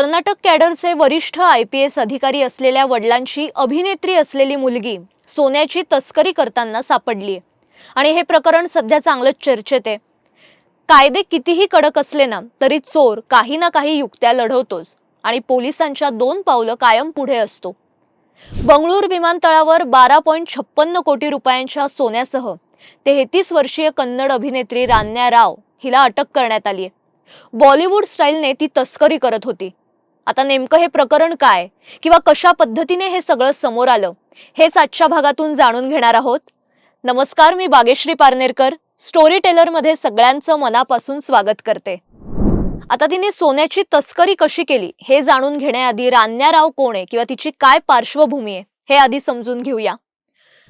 कर्नाटक कॅडरचे वरिष्ठ I P S अधिकारी असलेल्या वडिलांची अभिनेत्री असलेली मुलगी सोन्याची तस्करी करताना सापडली आणि हे प्रकरण सध्या चांगलंच चर्चेत आहे. कायदे कितीही कडक असले ना तरी चोर काही ना काही युक्त्या लढवतोच. आणि पोलिसांच्या दोन पावलं कायम पुढे असतो. बंगळूर विमानतळावर बारा पॉईंट छप्पन्न कोटी रुपयांच्या सोन्यासह तेहतीस वर्षीय कन्नड अभिनेत्री रान्या राव हिला अटक करण्यात आली आहे बॉलिवूड स्टाईलने ती तस्करी करत होती. आता नेमकं हे प्रकरण काय? किंवा कशा पद्धतीने हे सगळं समोर आलं? हेच आजच्या भागातून जाणून घेणार आहोत. नमस्कार मी बागेश्री पारनेरकर स्टोरी टेलरमध्ये सगळ्यांचं मनापासून स्वागत करते. आता तिने सोन्याची तस्करी कशी केली हे जाणून घेण्याआधी रान्या राव कोण आहे किंवा तिची काय पार्श्वभूमी आहे हे आधी समजून घेऊया.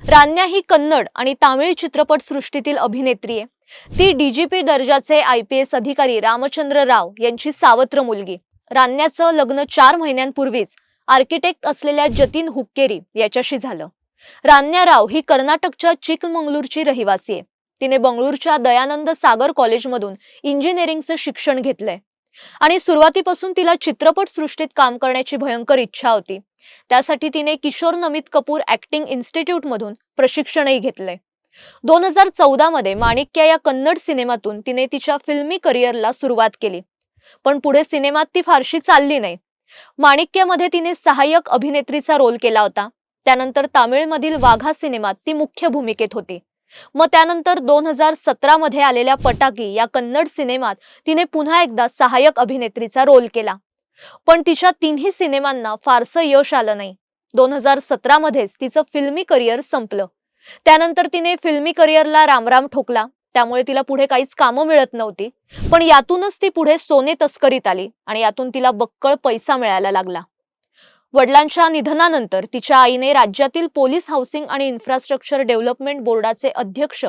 रान्या ही कन्नड आणि तामिळ चित्रपट सृष्टीतील अभिनेत्री आहे. ती डीजीपी दर्जाचे आय पी एस अधिकारी रामचंद्र राव यांची सावत्र मुलगी. रान्याचं लग्न चार महिन्यांपूर्वीच आर्किटेक्ट असलेल्या जतीन हुक्केरी याच्याशी झालं. रान्या राव ही कर्नाटकच्या चिकमंगळूरची रहिवासी आहे. तिने बंगळूरच्या दयानंद सागर कॉलेजमधून इंजिनिअरिंगचं शिक्षण घेतलंय. आणि सुरुवातीपासून तिला चित्रपट सृष्टीत काम करण्याची भयंकर इच्छा होती. त्यासाठी तिने किशोर नमित कपूर ऍक्टिंग इन्स्टिट्यूट मधून प्रशिक्षणही घेतलंय. दोन हजार चौदा मध्ये माणिक्या या कन्नड सिनेमातून तिने तिच्या फिल्मी करिअरला सुरुवात केली. पण पुढे सिनेमात ती फारशी चालली नाही. माणिक्यामध्ये तिने सहाय्यक अभिनेत्रीचा रोल केला होता. त्यानंतर तामिळमधील वाघा सिनेमात ती मुख्य भूमिकेत होती. मग त्यानंतर दोन हजार सतरा मध्ये आलेल्या पटाकी या कन्नड सिनेमात तिने पुन्हा एकदा सहाय्यक अभिनेत्रीचा रोल केला. पण तिच्या तिन्ही सिनेमांना फारसं यश आलं नाही. दोन हजार सतरा मध्येच तिचं फिल्मी करिअर संपलं. त्यानंतर तिने फिल्मी करिअरला रामराम ठोकला. त्यामुळे तिला पुढे काहीच कामं मिळत नव्हती. पण यातूनच ती पुढे सोने तस्करीत आली आणि यातून तिला बक्कळ पैसा मिळायला लागला. वडिलांच्या निधनानंतर तिच्या आईने राज्यातील पोलीस हाऊसिंग आणि इन्फ्रास्ट्रक्चर डेव्हलपमेंट बोर्डाचे अध्यक्ष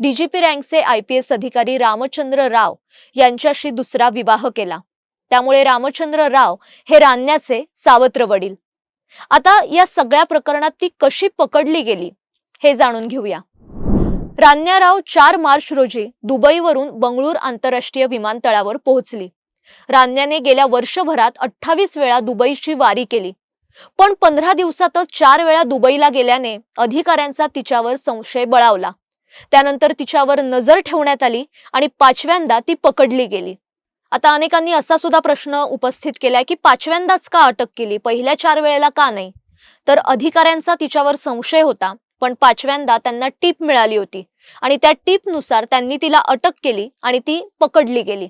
डीजीपी रँकचे आय पी एस अधिकारी रामचंद्र राव यांच्याशी दुसरा विवाह केला. त्यामुळे रामचंद्र राव हे रान्याचे सावत्र वडील. आता या सगळ्या प्रकरणात ती कशी पकडली गेली हे जाणून घेऊया. रान्याराव चार मार्च रोजी दुबईवरून बंगळूर आंतरराष्ट्रीय विमानतळावर पोहोचली. रान्याने गेल्या वर्षभरात अठ्ठावीस वेळा दुबईची वारी केली. पण पंधरा दिवसातच चार वेळा दुबईला गेल्याने अधिकाऱ्यांचा तिच्यावर संशय बळावला. त्यानंतर तिच्यावर नजर ठेवण्यात आली आणि पाचव्यांदा ती पकडली गेली. आता अनेकांनी असा सुद्धा प्रश्न उपस्थित केलाय की पाचव्यांदाच का अटक केली? पहिल्या चार वेळेला का नाही? तर अधिकाऱ्यांचा तिच्यावर संशय होता. पण पाचव्यांदा त्यांना टीप मिळाली होती. आणि त्या टीपनुसार त्यांनी तिला अटक केली आणि ती पकडली गेली.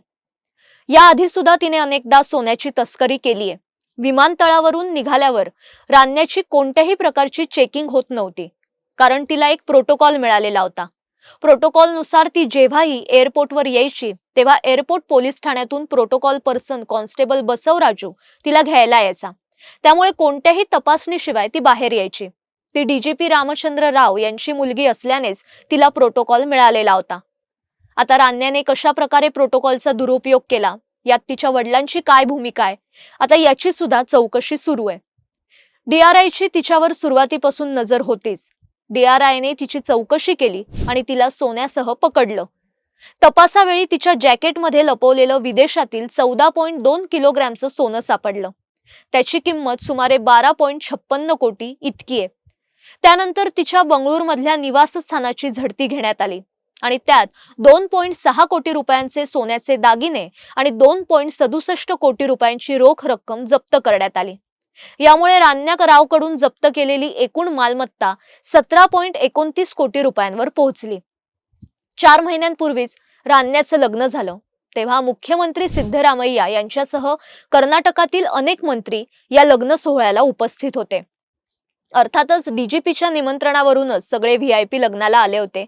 याआधी सुद्धा तिने अनेकदा सोन्याची तस्करी केली आहे विमानतळावरून निघाल्यावर रान्याची कोणत्याही प्रकारची चेकिंग होत नव्हती. कारण तिला एक प्रोटोकॉल मिळालेला होता. प्रोटोकॉलनुसार ती जेव्हाही एअरपोर्टवर यायची तेव्हा एअरपोर्ट पोलीस ठाण्यातून प्रोटोकॉल पर्सन कॉन्स्टेबल बसवराजू तिला घ्यायला यायचा. त्यामुळे कोणत्याही तपासणीशिवाय ती बाहेर यायची. ती डीजीपी रामचंद्र राव यांची मुलगी असल्यानेच तिला प्रोटोकॉल मिळालेला होता. आता रान्याने कशा प्रकारे प्रोटोकॉलचा दुरुपयोग केला? यात तिच्या वडिलांची काय भूमिका आहे? आता याची सुद्धा चौकशी सुरू आहे. डीआरआयची तिच्यावर सुरुवातीपासून नजर होतीच. डीआरआयने तिची चौकशी केली आणि तिला सोन्यासह पकडलं. तपासावेळी तिच्या जॅकेटमध्ये लपवलेलं विदेशातील चौदा पॉईंट दोन किलोग्रॅमचं सोनं सापडलं. त्याची किंमत सुमारे बारा पॉईंट छप्पन्न कोटी इतकी आहे. त्यानंतर तिच्या बंगळूरमधल्या निवासस्थानाची झडती घेण्यात आली. आणि त्यात दोन पॉईंट सहा कोटी रुपयांचे सोन्याचे दागिने आणि दोन पॉईंट सदुसष्ट कोटी रुपयांची रोख रक्कम जप्त करण्यात आली. यामुळे रान्याकरावकडून जप्त केलेली एकूण मालमत्ता सतरा पॉईंट एकोणतीस कोटी रुपयांवर पोहोचली. चार महिन्यांपूर्वीच रान्याचं लग्न झालं. तेव्हा मुख्यमंत्री सिद्धरामय्या यांच्यासह कर्नाटकातील अनेक मंत्री या लग्न सोहळ्याला उपस्थित होते. अर्थातच डीजीपीच्या निमंत्रणावरूनच सगळे व्हीआयपी लग्नाला आले होते.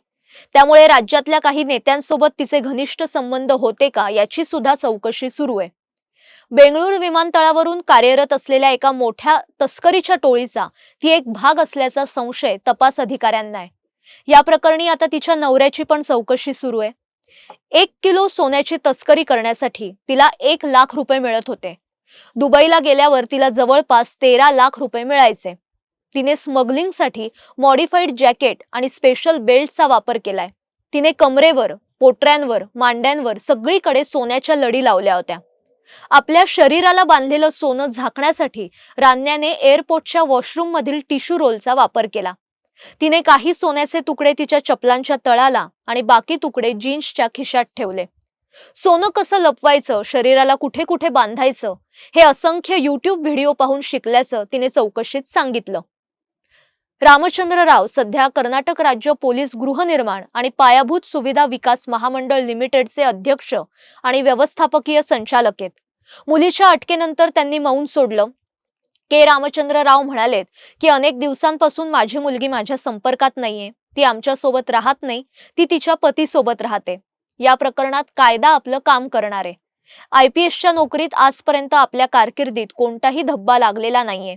त्यामुळे राज्यातल्या काही नेत्यांसोबत तिचे घनिष्ठ संबंध होते का याची सुद्धा चौकशी सुरू आहे. बेंगळूर विमानतळावरून कार्यरत असलेल्या एका मोठ्या तस्करीच्या टोळीचा ती एक भाग असल्याचा संशय तपास अधिकाऱ्यांना आहे. या प्रकरणी आता तिच्या नवऱ्याची पण चौकशी सुरू आहे. एक किलो सोन्याची तस्करी करण्यासाठी तिला एक लाख रुपये मिळत होते. दुबईला गेल्यावर तिला जवळपास तेरा लाख रुपये मिळायचे. तिने स्मगलिंगसाठी मॉडिफाईड जॅकेट आणि स्पेशल बेल्टचा वापर केलाय. तिने कमरेवर पोटऱ्यांवर मांड्यांवर सगळीकडे सोन्याच्या लढी लावल्या होत्या. आपल्या शरीराला बांधलेलं सोनं झाकण्यासाठी रान्याने एअरपोर्टच्या वॉशरूम मधील टिश्यू रोलचा वापर केला. तिने काही सोन्याचे तुकडे तिच्या चपलांच्या तळाला आणि बाकी तुकडे जीन्सच्या खिशात ठेवले. सोनं कसं लपवायचं शरीराला कुठे कुठे बांधायचं हे असंख्य युट्यूब व्हिडिओ पाहून शिकल्याचं तिने चौकशीत सांगितलं. रामचंद्र राव सध्या कर्नाटक राज्य पोलीस गृहनिर्माण आणि पायाभूत सुविधा विकास महामंडळ लिमिटेडचे अध्यक्ष आणि व्यवस्थापकीय संचालक आहेत. मुलीच्या अटकेनंतर त्यांनी मौन सोडलं. के. रामचंद्र राव म्हणालेत की अनेक दिवसांपासून माझी मुलगी माझ्या संपर्कात नाहीये. ती आमच्यासोबत राहत नाही. ती तिच्या पतीसोबत राहते. या प्रकरणात कायदा आपलं काम करणार. आहे आय पी एसच्या नोकरीत आजपर्यंत आपल्या कारकिर्दीत कोणताही धब्बा लागलेला नाहीये.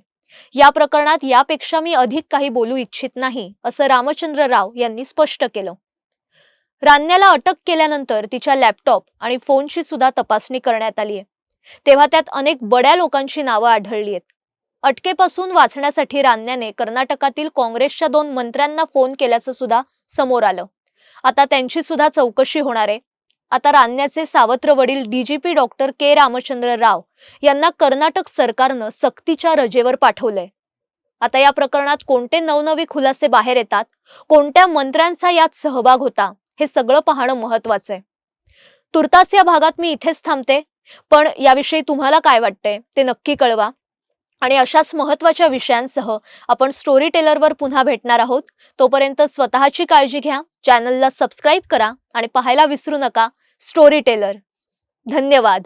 या प्रकरणात यापेक्षा मी अधिक काही बोलू इच्छित नाही असं रामचंद्र राव यांनी स्पष्ट केलं. रान्याला अटक केल्यानंतर तिच्या लॅपटॉप आणि फोनची सुद्धा तपासणी करण्यात आली आहे. तेव्हा त्यात अनेक बड्या लोकांची नावं आढळली आहेत. अटकेपासून वाचण्यासाठी रान्याने कर्नाटकातील काँग्रेसच्या दोन मंत्र्यांना फोन केल्याचं सुद्धा समोर आलं. आता त्यांची सुद्धा चौकशी होणार आहे. आता रान्याचे सावत्र वडील DGP doctor K Ramachandra Rao यांना कर्नाटक सरकारनं सक्तीच्या रजेवर पाठवलंय. आता या प्रकरणात कोणते नवनवे खुलासे बाहेर येतात? कोणत्या मंत्र्यांचा यात सहभाग होता? हे सगळं पाहणं महत्वाचं आहे तुर्तास या भागात मी इथेच थांबते. पण याविषयी तुम्हाला काय वाटतंय ते नक्की कळवा. आणि अशाच महत्त्वाच्या विषयांसह आपण स्टोरी टेलरवर पुन्हा भेटणार आहोत. तोपर्यंत स्वतःची काळजी घ्या चॅनलला सबस्क्राईब करा आणि पाहायला विसरू नका. स्टोरी टेलर धन्यवाद.